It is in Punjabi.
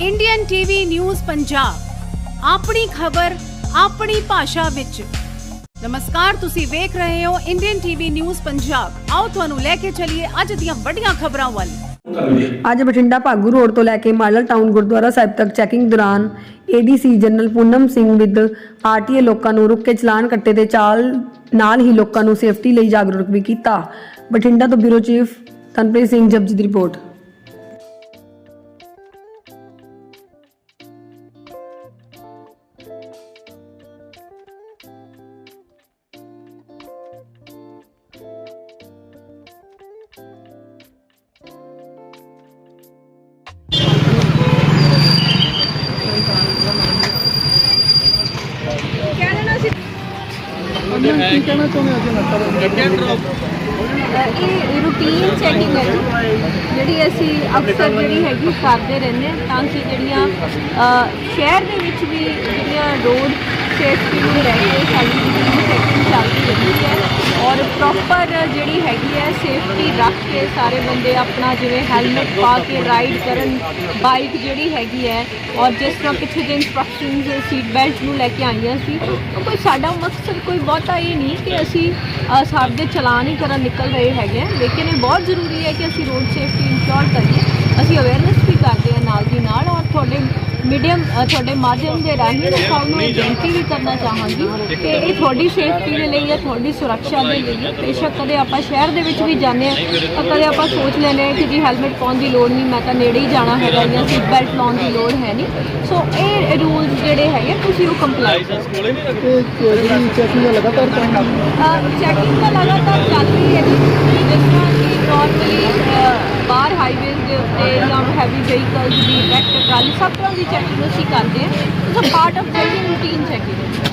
ਇੰਡੀਅਨ ਟੀਵੀ ਨਿਊਜ਼ ਪੰਜਾਬ ਆਪਣੀ ਖਬਰ, ਆਪਣੀ ਭਾਸ਼ਾ ਵਿੱਚ। ਨਮਸਕਾਰ, ਤੁਸੀਂ ਵੇਖ ਰਹੇ ਹੋ ਇੰਡੀਅਨ ਟੀਵੀ ਨਿਊਜ਼ ਪੰਜਾਬ ਆਓ ਤੁਹਾਨੂੰ ਲੈ ਕੇ ਚੱਲੀਏ ਅੱਜ ਦੀਆਂ ਵੱਡੀਆਂ ਖਬਰਾਂ ਵੱਲ। ਅੱਜ ਬਠਿੰਡਾ ਭਾਗੂ ਰੋਡ ਤੋਂ ਲੈ ਕੇ ਮਾਡਲ ਟਾਊਨ ਗੁਰਦੁਆਰਾ ਸਾਹਿਬ ਤੱਕ ਚੈਕਿੰਗ ਦੌਰਾਨ ADC general Poonam Singh with RTA ਲੋਕਾਂ ਨੂੰ ਰੁੱਕ ਕੇ ਚਲਾਨ ਕੱਟੇ ਤੇ ਚਾਲ ਨਾਲ ਹੀ ਲੋਕਾਂ ਨੂੰ ਸੇਫਟੀ ਲਈ ਜਾਗਰੂਕ ਵੀ ਕੀਤਾ। ਬਠਿੰਡਾ ਤੋਂ ਬਿਊਰੋ ਚੀਫ ਤਨਪ੍ਰੀਤ ਸਿੰਘ ਜਪਜੀ ਦੀ ਰਿਪੋਰਟ। ਇਹ ਰੂਟੀਨ ਚੈਕਿੰਗ ਹੈ ਜੀ, ਜਿਹੜੀ ਅਸੀਂ ਅਕਸਰ ਜਿਹੜੀ ਹੈਗੀ ਕਰਦੇ ਰਹਿੰਦੇ ਹਾਂ ਤਾਂ ਕਿ ਜਿਹੜੀਆਂ ਸ਼ਹਿਰ ਦੇ ਵਿੱਚ ਵੀ ਜਿਹੜੀਆਂ ਰੋਡ ਸੇਫਟੀ ਨੂੰ ਲੈ ਕੇ ਸਾਡੀ ਚੈਕਿੰਗ ਚੱਲਦੀ ਰਹਿੰਦੀ ਹੈ। ਪਰ ਜਿਹੜੀ ਹੈਗੀ ਹੈ ਸੇਫਟੀ ਰੱਖ ਕੇ ਸਾਰੇ ਬੰਦੇ ਆਪਣਾ ਜਿਵੇਂ ਹੈਲਮਟ ਪਾ ਕੇ ਰਾਈਡ ਕਰਨ ਬਾਈਕ ਜਿਹੜੀ ਹੈਗੀ ਹੈ ਔਰ ਜਿਸ ਤਰ੍ਹਾਂ ਪਿੱਛੇ ਜੇ ਇਨਸਟਰਕਸ਼ਨਸ ਸੀਟ ਬੈਲਟ ਨੂੰ ਲੈ ਕੇ ਆਈਆਂ ਸੀ, ਤਾਂ ਕੋਈ ਸਾਡਾ ਮਕਸਦ ਕੋਈ ਬਹੁਤਾ ਇਹ ਨਹੀਂ ਕਿ ਅਸੀਂ ਸਾਡੇ ਚਲਾਨ ਹੀ ਕਰਨ ਨਿਕਲ ਰਹੇ ਹੈਗੇ ਹਾਂ। ਲੇਕਿਨ ਇਹ ਬਹੁਤ ਜ਼ਰੂਰੀ ਹੈ ਕਿ ਅਸੀਂ ਰੋਡ ਸੇਫਟੀ ਇੰਸ਼ੋਰ ਕਰੀਏ ਅਸੀਂ ਅਵੇਅਰਨੈਸ ਵੀ ਕਰਦੇ ਹਾਂ ਨਾਲ ਦੀ ਨਾਲ ਔਰ ਤੁਹਾਡੇ ਮੀਡੀਅਮ ਤੁਹਾਡੇ ਮਾਧਿਅਮ ਦੇ ਰਾਹੀਂ ਮੈਂ ਤੁਹਾਨੂੰ ਇਹ ਬੇਨਤੀ ਵੀ ਕਰਨਾ ਚਾਹਾਂਗੀ ਕਿ ਇਹ ਤੁਹਾਡੀ ਸੇਫਟੀ ਦੇ ਲਈ ਹੈ ਤੁਹਾਡੀ ਸੁਰੱਖਿਆ ਦੇ ਲਈ ਹੈ ਬੇਸ਼ੱਕ ਕਦੇ ਆਪਾਂ ਸ਼ਹਿਰ ਦੇ ਵਿੱਚ ਵੀ ਜਾਂਦੇ ਹਾਂ ਤਾਂ ਕਦੇ ਆਪਾਂ ਸੋਚ ਲੈਂਦੇ ਹਾਂ ਕਿ ਜੀ ਹੈਲਮਟ ਪਾਉਣ ਦੀ ਲੋੜ ਨਹੀਂ ਮੈਂ ਤਾਂ ਨੇੜੇ ਹੀ ਜਾਣਾ ਹੈਗਾ ਜਾਂ ਸੀਟ ਬੈਲਟ ਲਾਉਣ ਦੀ ਲੋੜ ਹੈ ਨਹੀਂ। ਸੋ ਇਹ ਰੂਲਸ ਜਿਹੜੇ ਹੈਗੇ ਤੁਸੀਂ ਉਹ ਕੰਪਲਾਈ ਕਰੋ। ਚੈਕਿੰਗ ਲਗਾਤਾਰ ਚੈਕਿੰਗ ਤਾਂ ਲਗਾਤਾਰ ਚੱਲ ਰਹੀ ਹੈ ਜੀ ਜਿਸ ਤਰ੍ਹਾਂ ਵਹੀਕਲਸ ਦੀ ਟਰੈਕਟਰ ਟਰਾਲੀ ਸਭ ਤਰ੍ਹਾਂ ਦੀ ਚੈਕਿੰਗ ਅਸੀਂ ਕਰਦੇ ਹਾਂ। It's a part of daily routine checking